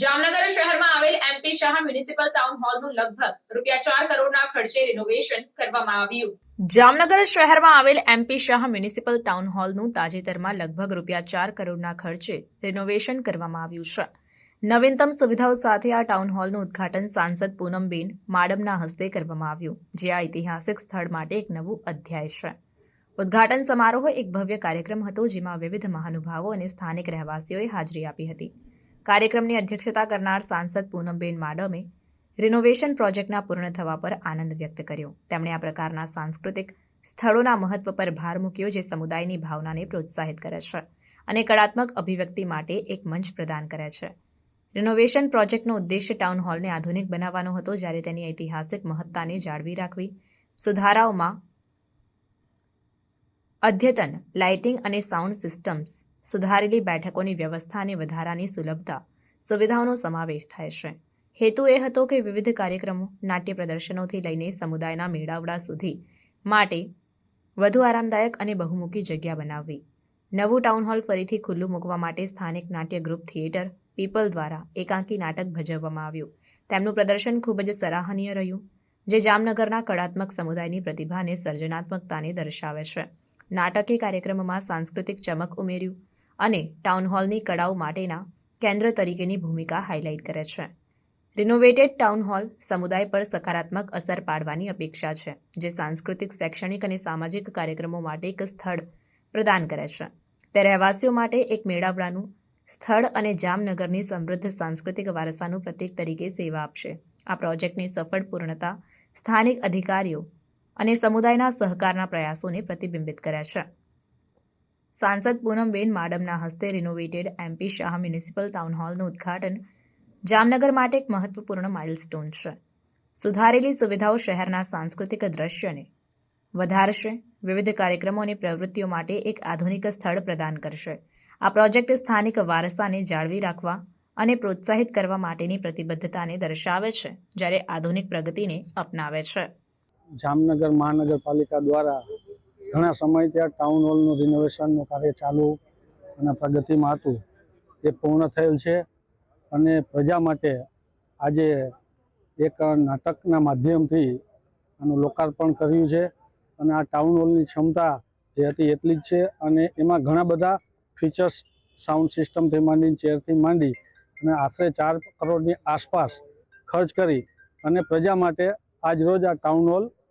જામનગર શહેરમાં આવેલ MP Shah municipal town હોલનું લગભગ રૂપિયા ચાર કરોડના ખર્ચે રિનોવેશન કરવામાં આવ્યું. જામનગર શહેરમાં આવેલ એમપી શાહ મ્યુનિસિપલ ટાઉન હોલનું તાજેતરમાં લગભગ રૂપિયા ચાર કરોડના ખર્ચે રિનોવેશન કરવામાં આવ્યું છે. નવીનતમ સુવિધાઓ સાથે આ ટાઉન હોલનું ઉદ્ઘાટન સાંસદ પૂનમબેન માડમના હસ્તે કરવામાં આવ્યું, જે આ ઐતિહાસિક સ્થળ માટે એક નવું અધ્યાય છે. ઉદ્ઘાટન સમારોહ એક ભવ્ય કાર્યક્રમ હતો, જેમાં વિવિધ મહાનુભાવો અને સ્થાનિક રહેવાસીઓએ હાજરી આપી હતી. કાર્યક્રમની અધ્યક્ષતા કરનાર સાંસદ પૂનમબેન માડમે રિનોવેશન પ્રોજેક્ટના પૂર્ણ થવા પર આનંદ વ્યક્ત કર્યો. તેમણે આ પ્રકારના સાંસ્કૃતિક સ્થળોના મહત્વ પર ભાર મૂક્યો જે સમુદાયની ભાવનાને પ્રોત્સાહિત કરે છે અને કળાત્મક અભિવ્યક્તિ માટે એક મંચ પ્રદાન કરે છે. રિનોવેશન પ્રોજેક્ટનો ઉદ્દેશ્ય ટાઉન હોલને આધુનિક બનાવવાનો હતો જ્યારે તેની ઐતિહાસિક મહત્તાને જાળવી રાખવી. સુધારાઓમાં અદ્યતન લાઇટિંગ અને સાઉન્ડ સિસ્ટમ્સ સુધારેલી બેઠકોની વ્યવસ્થા અને વધારાની સુલભતા સુવિધાઓનો સમાવેશ થાય છે. હેતુ એ હતો કે વિવિધ કાર્યક્રમો, નાટ્ય પ્રદર્શનોથી લઈને સમુદાયના મેળાવડા સુધી માટે વધુ આરામદાયક અને બહુમુખી જગ્યા બનાવવી. નવું ટાઉન હોલ ફરીથી ખુલ્લું મૂકવા માટે સ્થાનિક નાટ્ય ગ્રુપ થિયેટર પીપલ દ્વારા એકાંકી નાટક ભજવવામાં આવ્યું. તેમનું પ્રદર્શન ખૂબ જ સરાહનીય રહ્યું, જે જામનગરના કળાત્મક સમુદાયની પ્રતિભાને સર્જનાત્મકતાને દર્શાવે છે. નાટકે કાર્યક્રમમાં સાંસ્કૃતિક ચમક ઉમેર્યું અને ટાઉન હોલની કળાઓ માટેના કેન્દ્ર તરીકેની ભૂમિકા હાઇલાઇટ કરે છે. રિનોવેટેડ ટાઉન હોલ સમુદાય પર સકારાત્મક અસર પાડવાની અપેક્ષા છે, જે સાંસ્કૃતિક, શૈક્ષણિક અને સામાજિક કાર્યક્રમો માટે એક સ્થળ પ્રદાન કરે છે. તે રહેવાસીઓ માટે એક મેળાવડાનું સ્થળ અને જામનગરની સમૃદ્ધ સાંસ્કૃતિક વારસાનું પ્રતીક તરીકે સેવા આપશે. આ પ્રોજેક્ટની સફળ પૂર્ણતા સ્થાનિક અધિકારીઓ અને સમુદાયના સહકારના પ્રયાસોને પ્રતિબિંબિત કરે છે. સાંસદ પૂનમબેન માડમના હસ્તે renovated MP Shah municipal town હોલનું ઉદ્ઘાટન જામનગર માટે એક મહત્વપૂર્ણ માઇલસ્ટોન છે. સુધારેલી સુવિધાઓ શહેરના સાંસ્કૃતિક દ્રશ્યને વધારશે, વિવિધ કાર્યક્રમો અને પ્રવૃત્તિઓ માટે એક આધુનિક સ્થળ પ્રદાન કરશે. આ પ્રોજેક્ટ સ્થાનિક વારસાને જાળવી રાખવા અને પ્રોત્સાહિત કરવા માટેની પ્રતિબદ્ધતાને દર્શાવે છે, જ્યારે આધુનિક પ્રગતિને અપનાવે છે. જામનગર મહાનગરપાલિકા દ્વારા ઘણા સમય ત્યાં ટાઉન હોલનું રિનોવેશનનું કાર્ય ચાલુ અને પ્રગતિમાં હતું. એ પૂર્ણ થયેલ છે અને પ્રજા માટે આજે એક નાટકના માધ્યમથી આનું લોકાર્પણ કર્યું છે અને આ ટાઉન હોલની ક્ષમતા જે હતી એટલી જ છે અને એમાં ઘણા બધા ફીચર્સ સાઉન્ડ સિસ્ટમથી માંડીને ચેરથી માંડી અને આશરે ચાર કરોડની આસપાસ ખર્ચ કરી અને પ્રજા માટે આજ રોજ આ ટાઉન હોલ